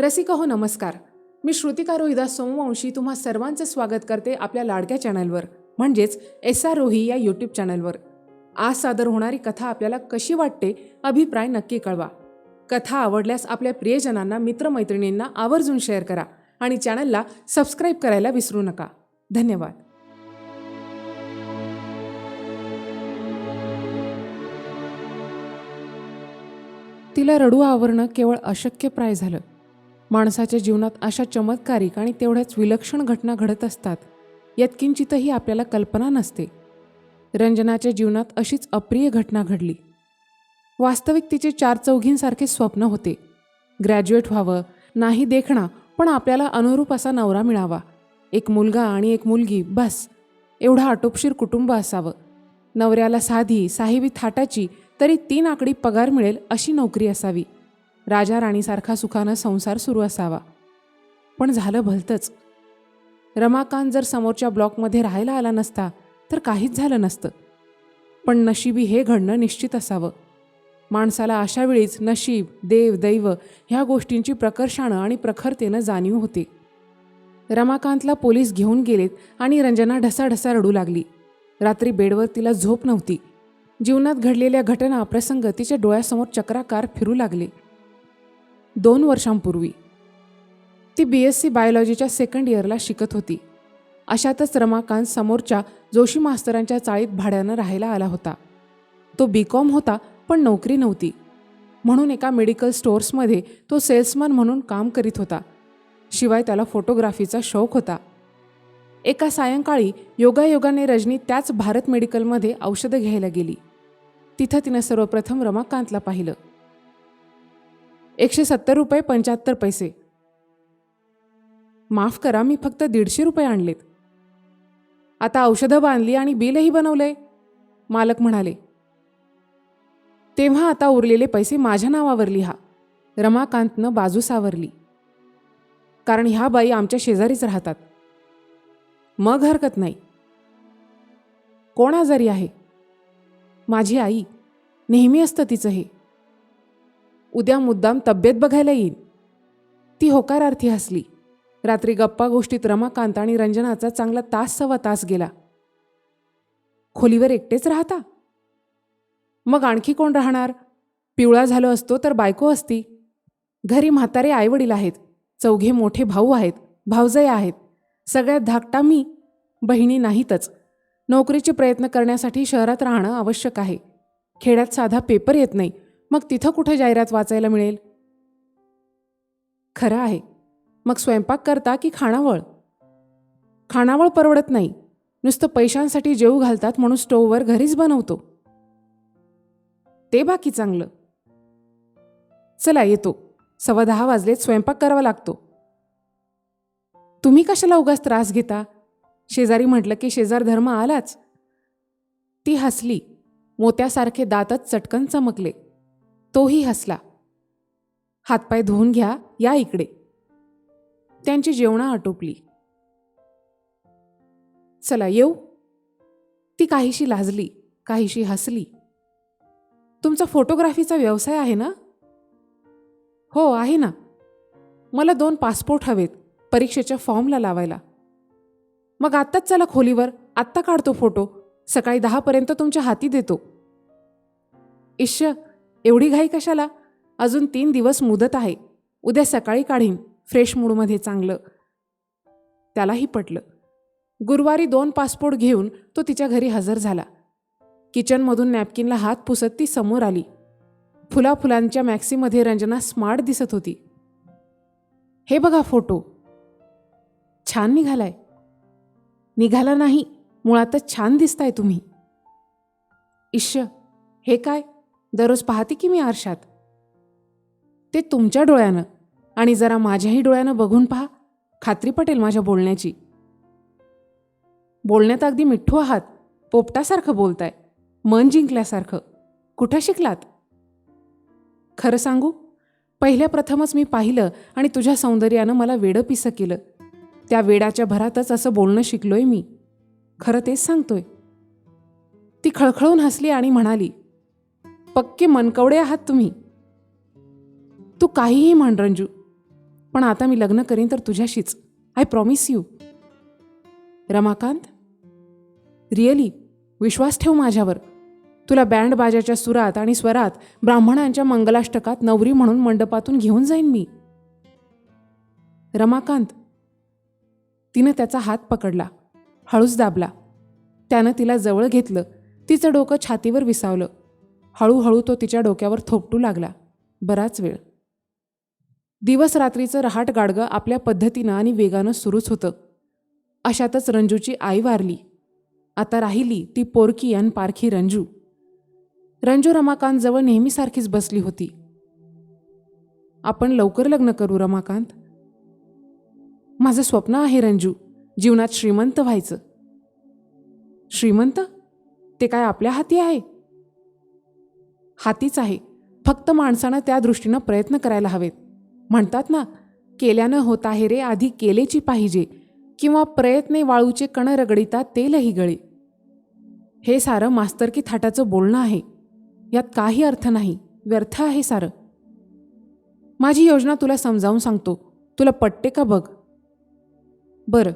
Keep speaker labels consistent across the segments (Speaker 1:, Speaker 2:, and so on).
Speaker 1: रसिक हो नमस्कार. मी श्रुतिका रोहिदास सोमवंशी तुम्हा सर्वांचं स्वागत करते आपल्या लाडक्या चॅनलवर म्हणजेच एस आर रोही या यूट्यूब चॅनलवर. आज सादर होणारी कथा आपल्याला कशी वाटते अभिप्राय नक्की कळवा. कथा आवडल्यास आपल्या प्रियजनांना मित्रमैत्रिणींना आवर्जून शेअर करा आणि चॅनलला सबस्क्राईब करायला विसरू नका. धन्यवाद. तिला रडू आवरणं केवळ अशक्यप्राय झालं. माणसाच्या जीवनात अशा चमत्कारिक आणि तेवढ्याच विलक्षण घटना घडत असतात यात किंचितही आपल्याला कल्पना नसते. रंजनाच्या जीवनात अशीच अप्रिय घटना घडली. वास्तविक तिचे चार चौघींसारखे स्वप्न होते. ग्रॅज्युएट व्हावं नाही देखणा पण आपल्याला अनुरूप असा नवरा मिळावा. एक मुलगा आणि एक मुलगी बस. एवढं आटोपशीर कुटुंब असावं. नवऱ्याला साधी साहेबी थाटाची तरी तीन आकडी पगार मिळेल अशी नोकरी असावी. राजा राणीसारखा सुखानं संसार सुरू असावा. पण झालं भलतंच. रमाकांत जर समोरच्या ब्लॉकमध्ये राहायला आला नसता तर काहीच झालं नसतं. पण नशिबी हे घडणं निश्चित असावं. माणसाला अशावेळीच नशीब देव दैव ह्या गोष्टींची प्रकर्षानं आणि प्रखरतेनं जाणीव होते. रमाकांतला पोलीस घेऊन गेलेत आणि रंजना ढसाढसा रडू लागली. रात्री बेडवर तिला झोप नव्हती. जीवनात घडलेल्या घटना प्रसंग तिच्या डोळ्यासमोर चक्राकार फिरू लागले. दोन वर्षांपूर्वी. ती बी एस सी बायोलॉजीच्या सेकंड इयरला शिकत होती. अशातच रमाकांत समोरच्या जोशी मास्तरांच्या चाळीत भाड्यानं राहायला आला होता. तो बी कॉम होता पण नोकरी नव्हती. म्हणून एका मेडिकल स्टोअर्समध्ये तो सेल्समन म्हणून काम करीत होता. शिवाय त्याला फोटोग्राफीचा शौक होता. एका सायंकाळी योगायोगाने रजनी त्याच भारत मेडिकलमध्ये औषधं घ्यायला गेली. तिथं तिनं सर्वप्रथम रमाकांतला पाहिलं. एकशे सत्तर रुपये पंच्याहत्तर पैसे. माफ करा मी फक्त दीडशे रुपये आणलेत. आता औषधं बांधली आणि बिलही बनवलंय मालक म्हणाले. तेव्हा आता उरलेले पैसे माझ्या नावावर लिहा रमाकांतनं बाजू सावरली. कारण ह्या बाई आमच्या शेजारीच राहतात. मग हरकत नाही. कोण आजारी आहे? माझी आई. नेहमी असतं तिचं हे. उद्या मुद्दाम तब्येत बघायला येईन. ती होकारार्थी हसली. रात्री गप्पा गोष्टीत रमाकांत आणि रंजनाचा चांगला तास सव्वा तास गेला. खोलीवर एकटेच राहता? मग आणखी कोण राहणार? पिवळा झालो असतो तर बायको असती. घरी म्हातारे आईवडील आहेत. चौघे मोठे भाऊ आहेत. भाऊजय आहेत. सगळ्यात धाकटा मी. बहिणी नाहीतच. नोकरीचे प्रयत्न करण्यासाठी शहरात राहणं आवश्यक आहे. खेड्यात साधा पेपर येत नाही. मग तिथं कुठं जाहिरात वाचायला मिळेल? खरं आहे. मग स्वयंपाक करता की खाणावळ खाणावळ परवडत नाही. नुसतं पैशांसाठी जेऊ घालतात म्हणून स्टोववर घरीच बनवतो. ते बाकी चांगलं. चला येतो. सव्वा दहा वाजलेत स्वयंपाक करावा लागतो. तुम्ही कशाला उगाच त्रास घेता? शेजारी म्हटलं की शेजार धर्म आलाच. ती हसली. मोत्यासारखे दातच चटकन चमकले. तोही हसला. हातपाय धुवून घ्या या इकडे. त्यांची जेवणा आटोपली. चला येऊ. ती काहीशी लाजली काहीशी हसली. तुमचा फोटोग्राफीचा व्यवसाय आहे ना? हो आहे ना. मला दोन पासपोर्ट हवेत परीक्षेच्या फॉर्मला लावायला. मग आत्ताच चला खोलीवर आत्ता काढतो फोटो. सकाळी दहापर्यंत तुमच्या हाती देतो. इश्य एवढी घाई कशाला? अजून तीन दिवस मुदत आहे. उद्या सकाळी काढीन फ्रेश मूडमध्ये चांगलं. त्यालाही पटलं. गुरुवारी दोन पासपोर्ट घेऊन तो तिच्या घरी हजर झाला. किचनमधून नॅपकिनला हात पुसत ती समोर आली. फुला फुलांच्या मॅक्सीमध्ये रंजना स्मार्ट दिसत होती. हे बघा फोटो. छान निघालाय. निघाला नाही. मुळातच छान दिसताय तुम्ही. इश्य हे काय? दररोज पाहते की मी आरशात? ते तुमच्या डोळ्यानं आणि जरा माझ्याही डोळ्यानं बघून पहा. खात्री पटेल माझ्या बोलण्याची. बोलण्यात अगदी मिठ्ठू आहात. पोपटासारखं बोलताय. मन जिंकल्यासारखं. कुठं शिकलात? खरं सांगू पहिल्या प्रथमच मी पाहिलं आणि तुझ्या सौंदर्यानं मला वेडं पिसं केलं. त्या वेडाच्या भरातच असं बोलणं शिकलोय मी. खरं तेच सांगतोय. ती खळखळून हसली आणि म्हणाली पक्के मनकवडे आहात तुम्ही. तू काहीही म्हण रंजू पण आता मी लग्न करीन तर तुझ्याशीच. I promise you Ramakant really विश्वास ठेव माझ्यावर. तुला बँड बाजाच्या सुरात आणि स्वरात ब्राह्मणांच्या मंगलाष्टकात नवरी म्हणून मंडपातून घेऊन जाईन मी. रमाकांत तिनं त्याचा हात पकडला हळूच दाबला. त्यानं तिला जवळ घेतलं तिचं डोकं छातीवर विसावलं. हळूहळू तो तिच्या डोक्यावर थोपटू लागला. बराच वेळ. दिवस रात्रीचं रहाट गाडगं आपल्या पद्धतीनं आणि वेगानं सुरूच होतं. अशातच रंजूची आई वारली. आता राहिली ती पोरकी आणि पारखी रंजू. रंजू रमाकांतजवळ नेहमीसारखीच बसली होती. आपण लवकर लग्न करू रमाकांत. माझं स्वप्न आहे रंजू. जीवनात श्रीमंत व्हायचं. श्रीमंत? ते काय आपल्या हाती आहे? हातीच आहे. फक्त माणसानं त्या दृष्टीनं प्रयत्न करायला हवेत. म्हणतात ना केल्यानं होत आहे रे आधी केलेची पाहिजे. किंवा प्रयत्ने वाळूचे कण रगडिता तेलही गळे. हे सारं मास्तरकी थाटाचं बोलणं आहे. यात काही अर्थ नाही. व्यर्थ आहे सारं. माझी योजना तुला समजावून सांगतो. तुला पटते का बघ? बरं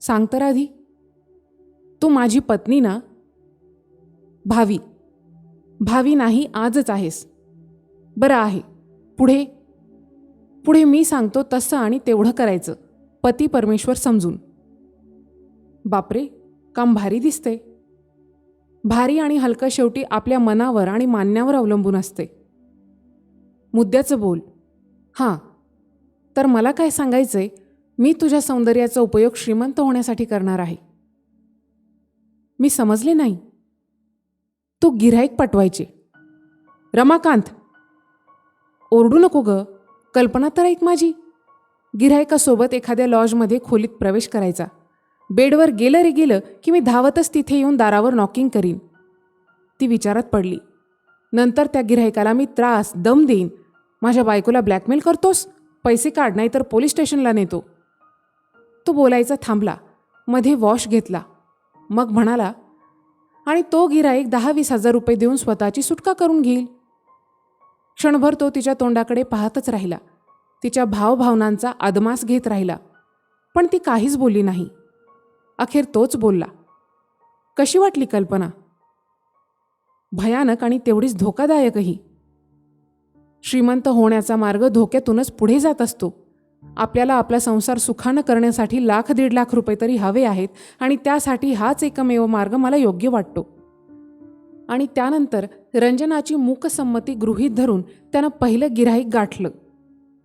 Speaker 1: सांग तर आधी तू माझी पत्नी ना? भावी. भावी नाही आजच आहेस. बरं आहे. पुढे? पुढे मी सांगतो तसं आणि तेवढं करायचं. पती परमेश्वर समजून. बापरे काम भारी दिसते. भारी आणि हलकं शेवटी आपल्या मनावर आणि मान्यावर अवलंबून असते. मुद्द्याचं बोल. हां. तर मला काय सांगायचंय? मी तुझ्या सौंदर्याचा उपयोग श्रीमंत होण्यासाठी करणार आहे. मी समजले नाही. तू गिऱ्हाईक पाठवायचे रमाकांत ओरडू नको ग कल्पना तर ऐक माझी. गिऱ्हाईकासोबत एखाद्या लॉजमध्ये खोलीत प्रवेश करायचा. बेडवर गेलं रे गेलं की मी धावतच तिथे येऊन दारावर नॉकिंग करीन. ती विचारात पडली. नंतर त्या गिऱ्हाईकाला मी त्रास दम देईन. माझ्या बायकोला ब्लॅकमेल करतोस? पैसे काढ नाही तर पोलीस स्टेशनला नेतो. तो बोलायचा थांबला. मध्ये वॉश घेतला. मग म्हणाला आणि तो गिराईक दहा वीस हजार रुपये देऊन स्वतःची सुटका करून घेईल. क्षणभर तो तिच्या तोंडाकडे पाहतच राहिला. तिच्या भावभावनांचा आदमास घेत राहिला. पण ती काहीच बोलली नाही. अखेर तोच बोलला. कशी वाटली कल्पना? भयानक आणि तेवढीच धोकादायकही. श्रीमंत होण्याचा मार्ग धोक्यातूनच पुढे जात असतो. आपल्याला आपला संसार सुखानं करण्यासाठी लाख दीड लाख रुपये तरी हवे आहेत आणि त्यासाठी हाच एकमेव मार्ग मला योग्य वाटतो. आणि त्यानंतर रंजनाची मूकसंमती गृहीत धरून त्यानं पहिलं गिराईक गाठलं.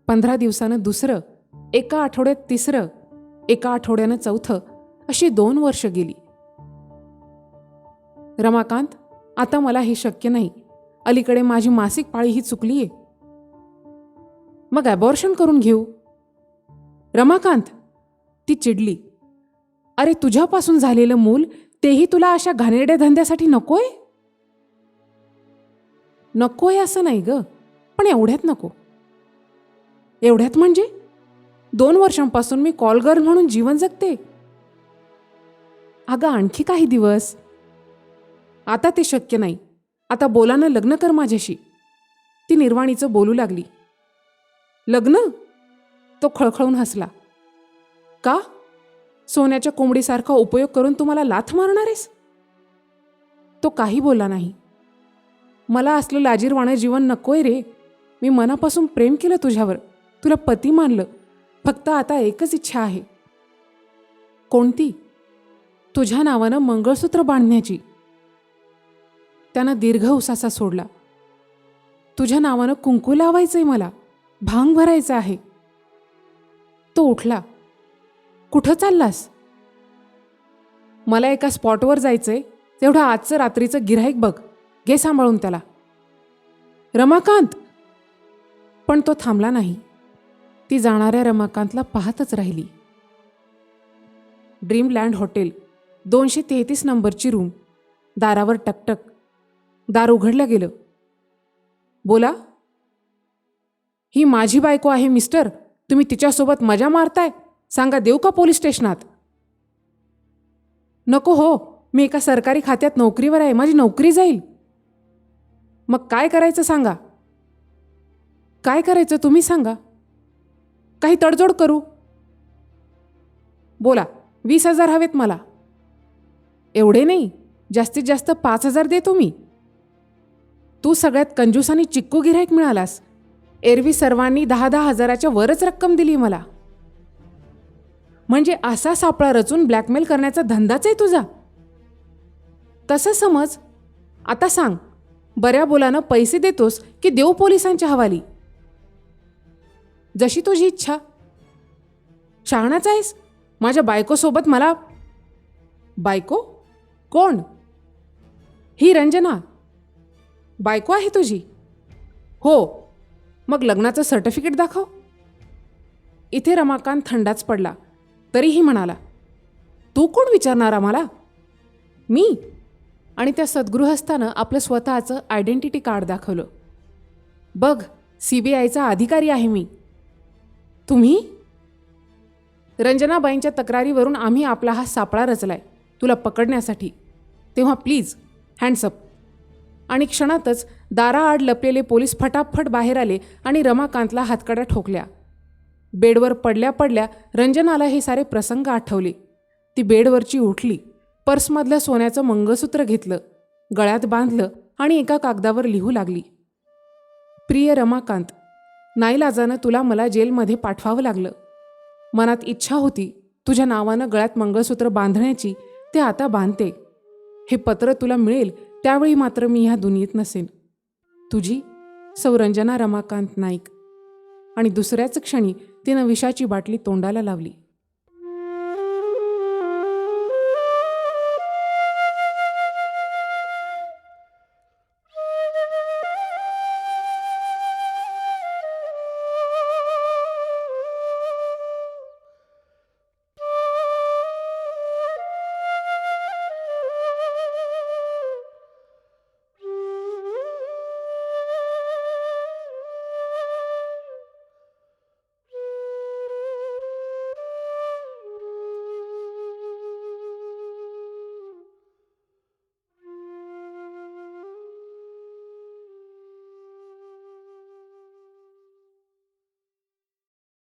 Speaker 1: पंधरा दिवसानं दुसरं एका आठवड्यात तिसरं एका आठवड्यानं चौथं अशी दोन वर्ष गेली. रमाकांत आता मला हे शक्य नाही. अलीकडे माझी मासिक पाळी ही चुकली आहे मग ॲबॉर्शन करून घेऊ? रमाकांत ती चिडली. अरे तुझ्यापासून झालेलं मूल तेही तुला अशा घाणेरड्या धंद्यासाठी नकोय? नकोय असं नाही ग पण एवढ्यात नको. एवढ्यात म्हणजे? दोन वर्षांपासून मी कॉल गर्ल म्हणून जीवन जगते. अगं आणखी काही दिवस. आता ते शक्य नाही. आता बोलानं लग्न कर माझ्याशी. ती निर्वाणीचं बोलू लागली. लग्न? तो खळखळून हसला. का? सोन्याच्या कोंबडीसारखा उपयोग करून तुम्हाला लाथ मारणार आहेस? तो काही बोलला नाही. मला असलं लाजीरवाणं जीवन नकोय रे. मी मनापासून प्रेम केलं तुझ्यावर. तुला पती मानलं. फक्त आता एकच इच्छा आहे. कोणती? तुझ्या नावानं मंगळसूत्र बांधण्याची. त्यानं दीर्घ उसासा सोडला. तुझ्या नावानं कुंकू लावायचंय मला. भांग भरायचं आहे. तो उठला. कुठं चाललास? मला एका स्पॉटवर जायचंय. तेवढं आजचं रात्रीचं गिऱ्हाईक बघ. घे सांभाळून त्याला. रमाकांत. पण तो थांबला नाही. ती जाणाऱ्या रमाकांतला पाहतच राहिली. Dreamland hotel. दोनशे तेहतीस नंबरची रूम. दारावर टकटक. दार उघडलं गेलं. बोला. ही माझी बायको आहे मिस्टर. तुम्ही तिच्यासोबत मजा मारताय? सांगा देऊ का पोलीस स्टेशनात? नको हो मी एका सरकारी खात्यात नोकरीवर आहे माझी नोकरी जाईल. मग काय करायचं सांगा? काय करायचं तुम्ही सांगा? काही तडजोड करू? बोला वीस हजार हवेत मला. एवढे नाही जास्तीत जास्त पाच हजार दे तुम्ही. तू सगळ्यात कंजूस आणि चिक्कू गिऱ्हाईक मिळालास. एरवी सर्वांनी दहा दहा हजाराच्या वरच रक्कम दिली मला. म्हणजे असा सापळा रचून ब्लॅकमेल करण्याचा धंदाच आहे तुझा. तसं समज आता सांग बऱ्या बोलानं पैसे देतोस की देऊ पोलिसांच्या हवाली? जशी तुझी इच्छा. शहाणाच आहेस. माझ्या बायकोसोबत मला बायको? कोण? ही रंजना. बायको आहे तुझी. हो मग लग्नाचं सर्टिफिकेट दाखव. इथे रमाकांत थंडाच पडला. तरीही म्हणाला तू कोण विचारणार आम्हाला? मी? आणि त्या सद्गृहस्थानं आपलं स्वतःचं आयडेंटिटी कार्ड दाखवलं. बघ सी बी आयचा अधिकारी आहे मी. तुम्ही? रंजनाबाईंच्या तक्रारीवरून आम्ही आपला हा सापळा रचलाय तुला पकडण्यासाठी. तेव्हा प्लीज हँड्सअप आणि क्षणातच दाराआड लपलेले पोलीस फटाफट बाहेर आले आणि रमाकांतला हातकड्या ठोकल्या. बेडवर पडल्या पडल्या रंजनाला हे सारे प्रसंग आठवले. ती बेडवरची उठली पर्समधलं सोन्याचं मंगळसूत्र घेतलं गळ्यात बांधलं आणि एका कागदावर लिहू लागली. प्रिय रमाकांत नाईलाजानं तुला मला जेलमध्ये पाठवावं लागलं. मनात इच्छा होती तुझ्या नावानं गळ्यात मंगळसूत्र बांधण्याची ते आता बांधते. हे पत्र तुला मिळेल त्यावेळी मात्र मी ह्या दुनियेत नसेन. तुझी सौरंजना रमाकांत नाईक. आणि दुसऱ्याच क्षणी तिनं विषाची बाटली तोंडाला लावली.